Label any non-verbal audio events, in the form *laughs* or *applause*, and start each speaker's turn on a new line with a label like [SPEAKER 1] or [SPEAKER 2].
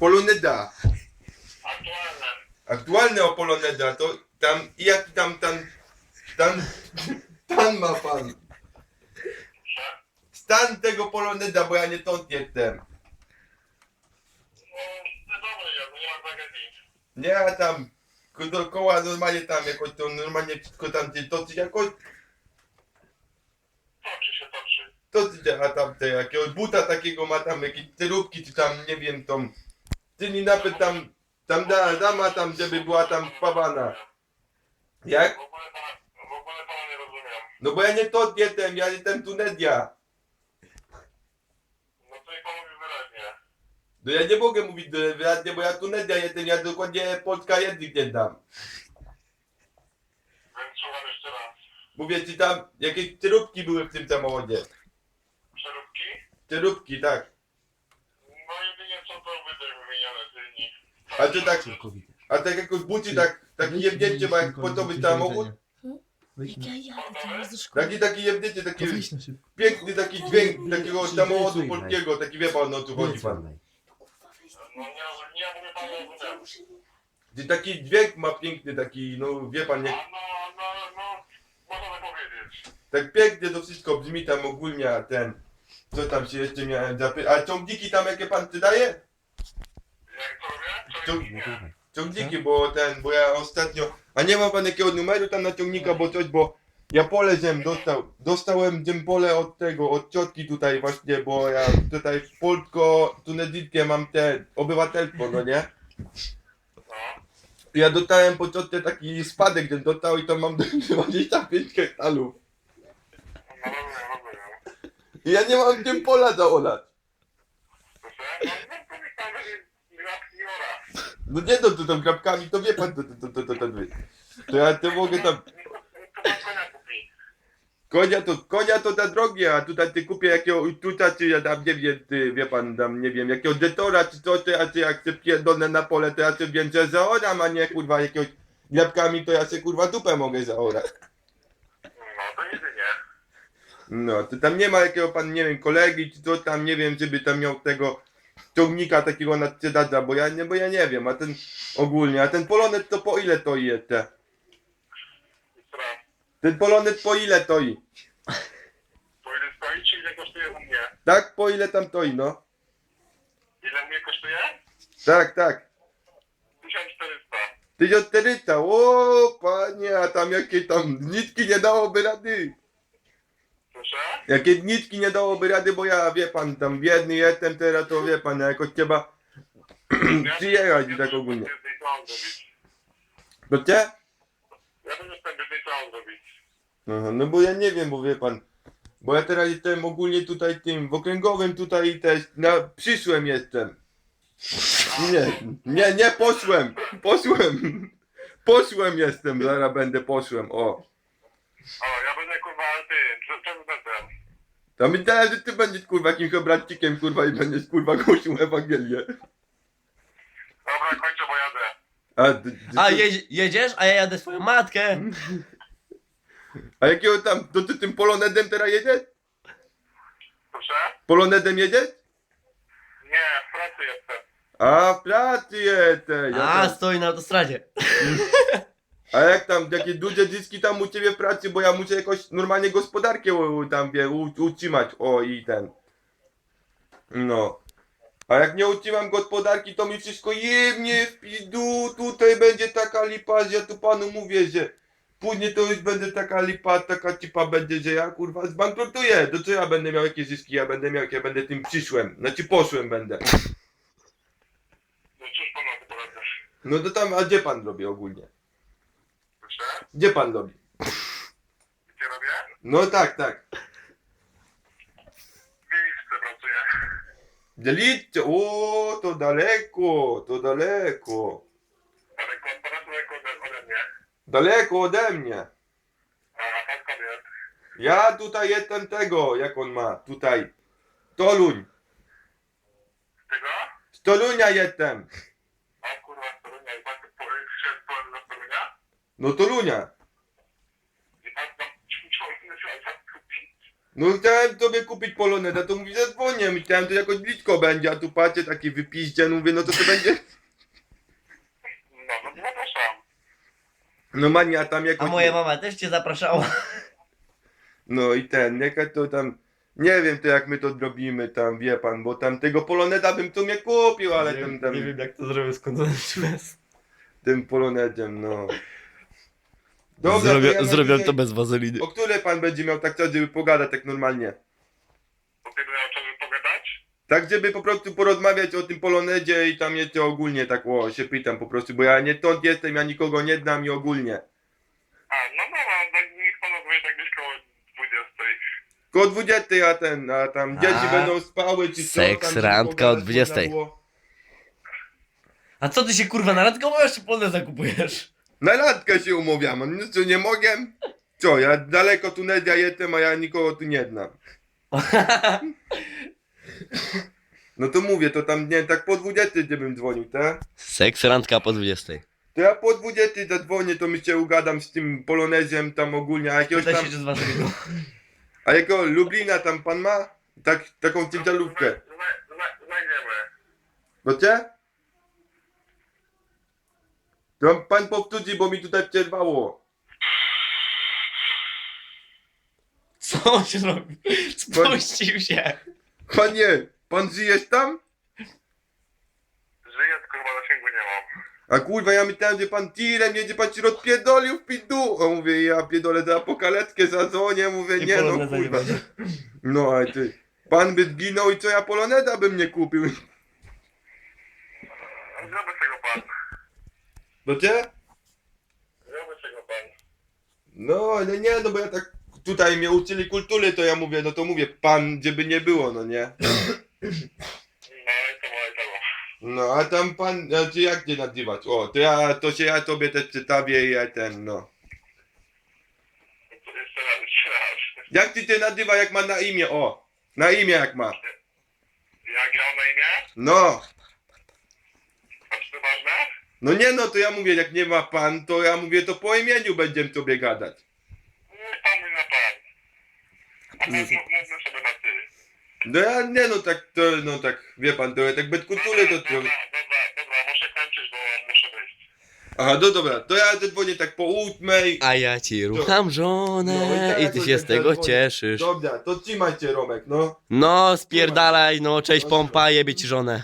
[SPEAKER 1] Poloneda.
[SPEAKER 2] Aktualne.
[SPEAKER 1] Aktualne o Poloneda, to tam, jaki tam, tam, tam, stan ma pan? Stan tego Poloneda, bo ja nie stąd jestem.
[SPEAKER 2] No, dobry jest, nie ma tragedii.
[SPEAKER 1] Nie, ja tam, ko- dookoła normalnie tam jakoś to normalnie wszystko tam się toczy jakoś,
[SPEAKER 2] Toczy się, toczy.
[SPEAKER 1] toczy się, a tam te jakiegoś buta takiego ma tam jakieś teróbki, czy tam, nie wiem, tą, czyli nawet tam, tam da, dama tam, żeby była tam spawana. Jak?
[SPEAKER 2] W ogóle pana, w ogóle pana nie rozumiem.
[SPEAKER 1] No bo ja nie to jestem, ja jestem Tunedia.
[SPEAKER 2] No to i pan mówi wyraźnie.
[SPEAKER 1] No ja nie mogę mówić wyraźnie, bo ja Tunedia jestem, ja dokładnie Polska język nie dam.
[SPEAKER 2] Więc słucham jeszcze raz.
[SPEAKER 1] Mówię ci tam, jakieś teróbki były w tym samochodzie.
[SPEAKER 2] Przeróbki?
[SPEAKER 1] Teróbki, tak.
[SPEAKER 2] No jedynie co to wydech wymienione tylni.
[SPEAKER 1] A ty tak, a tak jakoś buci tak, taki jebnięcie ma jak sportowy samochód.
[SPEAKER 3] Weź na,
[SPEAKER 4] Ja jadę teraz do szkoły.
[SPEAKER 1] Taki, taki jebnięcie, taki
[SPEAKER 3] to weź na szybko.
[SPEAKER 1] piękny taki dźwięk takiego
[SPEAKER 3] Weź,
[SPEAKER 1] samochodu
[SPEAKER 3] weź,
[SPEAKER 1] polskiego, taki wie pan o co chodzi pan.
[SPEAKER 4] Kurwa, weź
[SPEAKER 2] No nie.
[SPEAKER 1] Gdzie taki dźwięk ma piękny, taki, no wie pan, jak,
[SPEAKER 2] no, no, tak
[SPEAKER 1] tak pięknie to wszystko brzmi tam ogólnie, a ten, co tam się jeszcze miałem zapytać, a ciągniki tam jakie pan ty daje?
[SPEAKER 2] Nie.
[SPEAKER 1] Ciągniki, bo ten, bo ja ostatnio, a nie ma pan jakiego numeru tam na ciągnika, bo coś, bo ja pole ziem dostał, dostałem ziem pole od tego, od ciotki tutaj właśnie, bo ja tutaj w polsko tunezyjskie mam te obywatelstwo, no nie?
[SPEAKER 2] No.
[SPEAKER 1] Ja dostałem po ciotce taki spadek, ten dostał i to mam *laughs* 25 hektarów.
[SPEAKER 2] No rozumiem, rozumiem.
[SPEAKER 1] I ja nie mam tym pola zaolać.
[SPEAKER 2] Proszę? No, no to niech pan będzie grabki nie ora.
[SPEAKER 1] No nie no, to tam grabkami, to wie pan, to, to, to, to, to, to, to ja to mogę tam,
[SPEAKER 2] konia
[SPEAKER 1] to, konia to na drogie, a tutaj ty kupię jakiegoś tuta, czy ja tam nie wiem, ty, wie pan, tam nie wiem, jakiegoś detora, czy coś, to ja czy jak się pierdolę na pole, to ja się wiem, że zaoram, a nie kurwa jakiegoś grabkami, to ja się kurwa dupę mogę zaorać.
[SPEAKER 2] No to jedynie.
[SPEAKER 1] No, to tam nie ma jakiego pan, nie wiem, kolegi, czy co tam, nie wiem, żeby tam miał tego ciągnika takiego na sprzedadza, bo ja nie, bo ja nie wiem, a ten ogólnie, a ten polonet to po ile to je te? Ten polonet po ile to i?
[SPEAKER 2] Po ile stoi, czy ile kosztuje u mnie?
[SPEAKER 1] Tak, po ile tam to i, no?
[SPEAKER 2] Ile u mnie kosztuje?
[SPEAKER 1] Tak, tak.
[SPEAKER 2] 1400.
[SPEAKER 1] 1400, o panie, a tam jakie tam nitki nie dałoby rady.
[SPEAKER 2] Proszę?
[SPEAKER 1] Jakie nitki nie dałoby rady, bo ja, wie pan, tam biedny jestem teraz, to wie pan, jakoś trzeba *clears throat* przyjechać i tak ogólnie. To cię?
[SPEAKER 2] Ja co mam zrobić?
[SPEAKER 1] Aha, no bo ja nie wiem, bo wie pan, bo ja teraz jestem ogólnie tutaj tym, w okręgowym tutaj też, na, przyszłem jestem. Nie, nie, nie poszłem, poszłem, *laughs* poszłem jestem, zaraz będę poszłem, o.
[SPEAKER 2] O, ja będę kurwa ty, prezydentem.
[SPEAKER 1] To mi teraz, że ty będziesz kurwa jakimś obracikiem kurwa i będziesz kurwa głosił Ewangelię.
[SPEAKER 2] Dobra, kończę, bo jadę.
[SPEAKER 1] A, d- d-
[SPEAKER 3] A jedzie, jedziesz, a ja jadę swoją matkę.
[SPEAKER 1] a jakiego tam, to ty tym polonedem teraz jedziesz?
[SPEAKER 2] Proszę?
[SPEAKER 1] Polonedem jedziesz?
[SPEAKER 2] Nie, w pracy jestem.
[SPEAKER 1] A, w pracy jesteś. ja
[SPEAKER 3] A,
[SPEAKER 1] tam-
[SPEAKER 3] stoi na autostradzie. *laughs*
[SPEAKER 1] A jak tam, jakie duże dyski tam u ciebie w pracy, bo ja muszę jakoś normalnie gospodarkę u- tam wie, u, utrzymać, o i ten. No. A jak nie utrzymam gospodarki, to mi wszystko jemnie w pizdu, tutaj będzie taka lipa, że ja tu panu mówię, że później to już będzie taka lipa, taka cipa będzie, że ja kurwa zbankrutuję. To co ja będę miał jakie zyski, ja będę miał, jak ja będę tym przyszłem, znaczy poszłem będę.
[SPEAKER 2] No cóż pan polecasz?
[SPEAKER 1] No to tam, a gdzie pan robi ogólnie? Gdzie pan robi?
[SPEAKER 2] Gdzie robię?
[SPEAKER 1] No tak, tak.
[SPEAKER 2] W Wieliczce pracuję.
[SPEAKER 1] Delicie, o, to daleko, to daleko.
[SPEAKER 2] Daleko, daleko ode, ode mnie.
[SPEAKER 1] Daleko ode mnie.
[SPEAKER 2] A, a pan skąd jest?
[SPEAKER 1] Ja tutaj jestem tego, jak on ma, tutaj. Toluń.
[SPEAKER 2] Z tego?
[SPEAKER 1] Z Tolunia jestem.
[SPEAKER 2] O kurwa, z Torunia. I pan przyszedł z Torunia? z Torunia?
[SPEAKER 1] No
[SPEAKER 2] tam nie tam kupić.
[SPEAKER 1] No chciałem sobie kupić poloneza, to mówi zadzwonię, myślałem to jakoś blisko będzie, a tu patrzę taki wypiście, no mówię, no to to będzie...
[SPEAKER 2] No, no zapraszam.
[SPEAKER 1] No mania tam
[SPEAKER 3] A
[SPEAKER 1] jakoś...
[SPEAKER 3] moja mama też cię zapraszała.
[SPEAKER 1] No i ten, jaka to tam... Nie wiem to jak my to zrobimy tam, wie pan, bo tam tego poloneza bym tu mnie kupił, ale tym, tam,
[SPEAKER 3] jak to zrobię skąd bez.
[SPEAKER 1] tym polonezem, no. Dobra, to ja dzisiaj-
[SPEAKER 3] to bez wazeliny.
[SPEAKER 1] O które pan będzie miał tak czas, żeby pogadać tak normalnie?
[SPEAKER 2] To ty miał czas pogadać?
[SPEAKER 1] Tak, żeby po prostu porozmawiać o tym polonezie i tam jeszcze ogólnie tak, o, się pytam po prostu, bo ja nie stąd jestem, ja nikogo nie znam i ogólnie.
[SPEAKER 2] A, no no, no, tak niech pan odpowie tak gdzieś koło 20.
[SPEAKER 1] Koło 20, a ten, a tam dzieci
[SPEAKER 3] A,
[SPEAKER 1] będą spały, czy co
[SPEAKER 3] seks,
[SPEAKER 1] tam, czy
[SPEAKER 3] randka o
[SPEAKER 1] pogadać
[SPEAKER 3] 20.
[SPEAKER 1] można było.
[SPEAKER 3] A co ty się kurwa na randkę umawiasz czy polne zakupujesz?
[SPEAKER 1] Na randkę się umawiamy, no co, nie mogę? Co, ja daleko Tunezja jestem, a ja nikogo tu nie znam. *laughs* No to mówię, to tam, nie tak po 20 bym dzwonił, tak?
[SPEAKER 3] Seks, randka po 20.
[SPEAKER 1] To ja po 20 zadzwonię, to my się ugadam z tym polonezem tam ogólnie, a jakiegoś
[SPEAKER 3] Pytaj
[SPEAKER 1] tam...
[SPEAKER 3] się czy z.
[SPEAKER 1] A jakiego Lublina tam pan ma? Tak, taką ciężarówkę.
[SPEAKER 2] Zna- zna- Znajdziemy.
[SPEAKER 1] No cię? To pan powtórzy, bo mi tutaj przerwało.
[SPEAKER 3] Co on się robi? Spuścił się.
[SPEAKER 1] Panie, pan żyjesz tam?
[SPEAKER 2] Żyję, tylko chyba zasięgu nie mam.
[SPEAKER 1] A kurwa, ja myślałem, że pan tirem jedzie, pan ci rozpierdolił w pidu. A mówię, ja pierdolę za pokaletkę zadzwonię, mówię,
[SPEAKER 3] I
[SPEAKER 1] nie no
[SPEAKER 3] poloneza nie
[SPEAKER 1] kurwa.
[SPEAKER 3] będzie.
[SPEAKER 1] No a ty, pan by zginął i co ja poloneza bym nie kupił.
[SPEAKER 2] Zrobię tego pan.
[SPEAKER 1] No cię?
[SPEAKER 2] Zrobię tego pan.
[SPEAKER 1] No, ale nie, no bo ja tak tutaj mnie uczyli kultury, to ja mówię, no to mówię, pan, żeby nie było, no nie?
[SPEAKER 2] No i to tego.
[SPEAKER 1] No, a tam pan, znaczy jak cię nazywać? O, to ja, to się ja tobie też przedstawię i ja ten, no.
[SPEAKER 2] To Jeszcze raz, jeszcze raz.
[SPEAKER 1] Jak ty cię nazywa, jak ma na imię, o? Na imię jak ma.
[SPEAKER 2] Jak ja mam na imię?
[SPEAKER 1] No,
[SPEAKER 2] A czy to ważne?
[SPEAKER 1] No nie no, to ja mówię, jak nie ma pan, to ja mówię, to po imieniu będziemy sobie gadać.
[SPEAKER 2] Nie, pan na pan. A my mówmy sobie na ty.
[SPEAKER 1] No ja, nie no, tak, to, no tak, wie pan, to ja tak bez kultury to
[SPEAKER 2] Dobra, dobra, dobra, dobra, muszę kończyć, bo muszę wyjść.
[SPEAKER 1] Aha, no dobra, to ja zadzwonię tak po ósmej.
[SPEAKER 3] A ja ci rucham żonę
[SPEAKER 1] No i tak
[SPEAKER 3] i ty się z tego
[SPEAKER 1] zadzwonię.
[SPEAKER 3] cieszysz.
[SPEAKER 1] Dobra, to trzymaj cię, Romek, no.
[SPEAKER 3] No, spierdalaj, no, cześć pompa, jebie ci żonę.